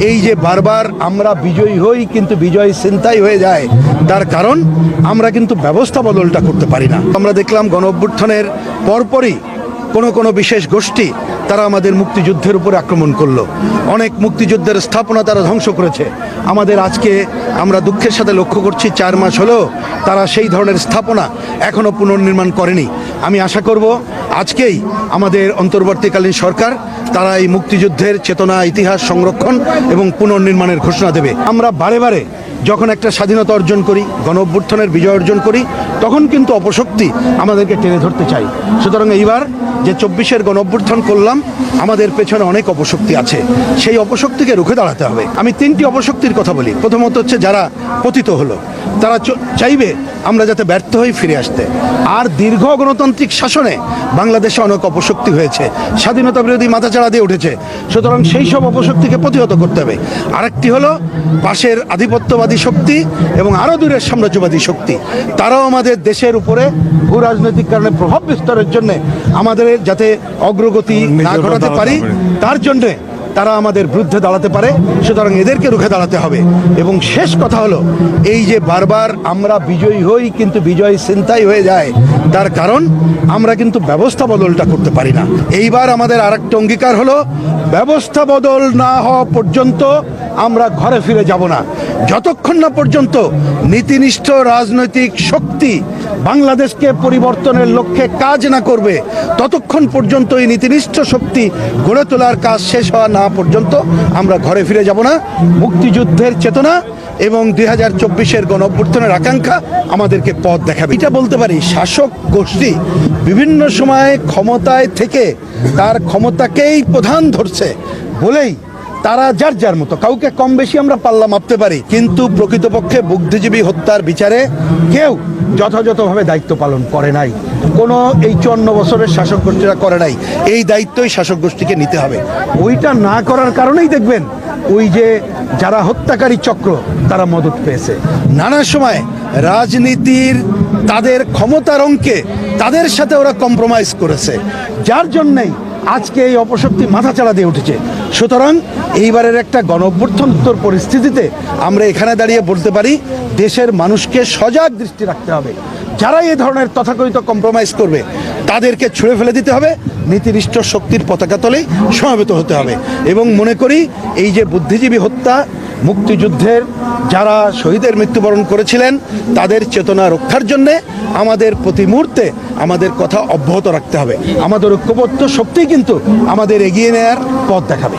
এই যে বারবার আমরা বিজয়ী হই, কিন্তু বিজয় চিন্তাই হয়ে যায়। তার কারণ, আমরা কিন্তু ব্যবস্থা বদলটা করতে পারি না। আমরা দেখলাম গণ অভ্যুত্থানের পরপরই কোনো কোনো বিশেষ গোষ্ঠী তারা আমাদের মুক্তিযুদ্ধের উপর আক্রমণ করল। অনেক মুক্তিযুদ্ধের স্থাপনা তারা ধ্বংস করেছে। আমাদের আজকে আমরা দুঃখের সাথে লক্ষ্য করছি, চার মাস হলেও তারা সেই ধরনের স্থাপনা এখনও পুনর্নির্মাণ করেনি। আমি আশা করব, আজকেই আমাদের অন্তর্বর্তীকালীন সরকার তারা এই মুক্তিযুদ্ধের চেতনা ইতিহাস সংরক্ষণ এবং পুনর্নির্মাণের ঘোষণা দেবে। আমরা বারে বারে যখন একটা স্বাধীনতা অর্জন করি, গণ অভ্যুত্থানের বিজয় অর্জন করি, তখন কিন্তু অপশক্তি আমাদেরকে টেনে ধরতে চাই। সুতরাং এইবার যে চব্বিশের গণ অভ্যুত্থান করলাম, আমাদের পেছনে অনেক অপশক্তি আছে। সেই অপশক্তিকে রুখে দাঁড়াতে হবে। আমি তিনটি অপশক্তির কথা বলি। প্রথমত হচ্ছে যারা পতিত হলো, তারা চাইবে আমরা যাতে ব্যর্থ হয়ে ফিরে আসতে। আর দীর্ঘ গণতান্ত্রিক শাসনে বাংলাদেশে অনেক অপশক্তি হয়েছে। স্বাধীনতা বিরোধী মাথাচাড়া দিয়ে উঠেছে। সুতরাং সেই সব অপশক্তিকে প্রতিহত করতে হবে। আরেকটি হলো পাশের আধিপত্যবাদী শক্তি এবং আরও দূরের সাম্রাজ্যবাদী শক্তি। তারাও আমাদের দেশের উপরে ভূ রাজনৈতিক কারণে প্রভাব বিস্তারের জন্যে আমাদের যাতে অগ্রগতি না ঘটাতে পারি তার জন্যে তারা আমাদের বিরুদ্ধে দাঁড়াতে পারে, সুতরাং এদেরকে রুখে দাঁড়াতে হবে। এবং শেষ কথা হলো, এই যে বারবার আমরা বিজয়ী হই, কিন্তু বিজয় চিন্তাই হয়ে যায়, তার কারণ আমরা কিন্তু ব্যবস্থা বদলটা করতে পারি না। এইবার আমাদের আরেকটা অঙ্গীকার হলো, ব্যবস্থা বদল না হওয়া পর্যন্ত আমরা ঘরে ফিরে যাব না। যতক্ষণ না পর্যন্ত নীতিনিষ্ঠ রাজনৈতিক শক্তি বাংলাদেশকে পরিবর্তনের লক্ষ্যে কাজ না করবে, ততক্ষণ পর্যন্ত এই নীতিনিষ্ঠ শক্তি গড়ে তোলার কাজ শেষ হওয়া না পর্যন্ত আমরা ঘরে ফিরে যাব না। মুক্তিযুদ্ধের চেতনা এবং দুই হাজার চব্বিশের গণ অভ্যুত্থানের আকাঙ্ক্ষা আমাদেরকে পথ দেখাবে। এটা বলতে পারি, শাসক গোষ্ঠী বিভিন্ন সময় ক্ষমতায় থেকে তার ক্ষমতাকেই প্রধান ধরছে বলেই তারা যার যার মতো। কাউকে কম বেশি আমরা পাল্লা মাপতে পারি, কিন্তু প্রকৃতপক্ষে বুদ্ধিজীবী হত্যার বিচারে কেউ যথাযথভাবে দায়িত্ব পালন করে নাই। কোনো এই চুয়ান্ন বছরের শাসক গোষ্ঠীরা করে নাই। এই দায়িত্বই শাসক গোষ্ঠীকে নিতে হবে। ওইটা না করার কারণেই দেখবেন, ওই যে যারা হত্যাকারী চক্র, তারা মদত পেয়েছে। নানা সময় রাজনীতির তাদের ক্ষমতার অঙ্কে তাদের সাথে ওরা কম্প্রোমাইজ করেছে। যার জন্যই আজকে এই অপশক্তি মাথা মাথাচাড়া দিয়ে উঠেছে। সুতরাং এইবারের একটা গণঅভ্যর্থনোত্তর পরিস্থিতিতে আমরা এখানে দাঁড়িয়ে বলতে পারি, দেশের মানুষকে সজাগ দৃষ্টি রাখতে হবে। যারা এই ধরনের তথাকথিত কম্প্রোমাইজ করবে, তাদেরকে ছুঁড়ে ফেলে দিতে হবে, নীতিনিষ্ঠ শক্তির পতাকা তলেই সমাবেত হতে হবে। এবং মনে করি, এই যে বুদ্ধিজীবী হত্যা মুক্তিযুদ্ধের যারা শহীদের মৃত্যুবরণ করেছিলেন, তাদের চেতনা রক্ষার জন্যে আমাদের প্রতি মুহূর্তে আমাদের কথা অব্যাহত রাখতে হবে। আমাদের ঐক্যবদ্ধ শক্তি কিন্তু আমাদের এগিয়ে নেয়ার পথ দেখাবে।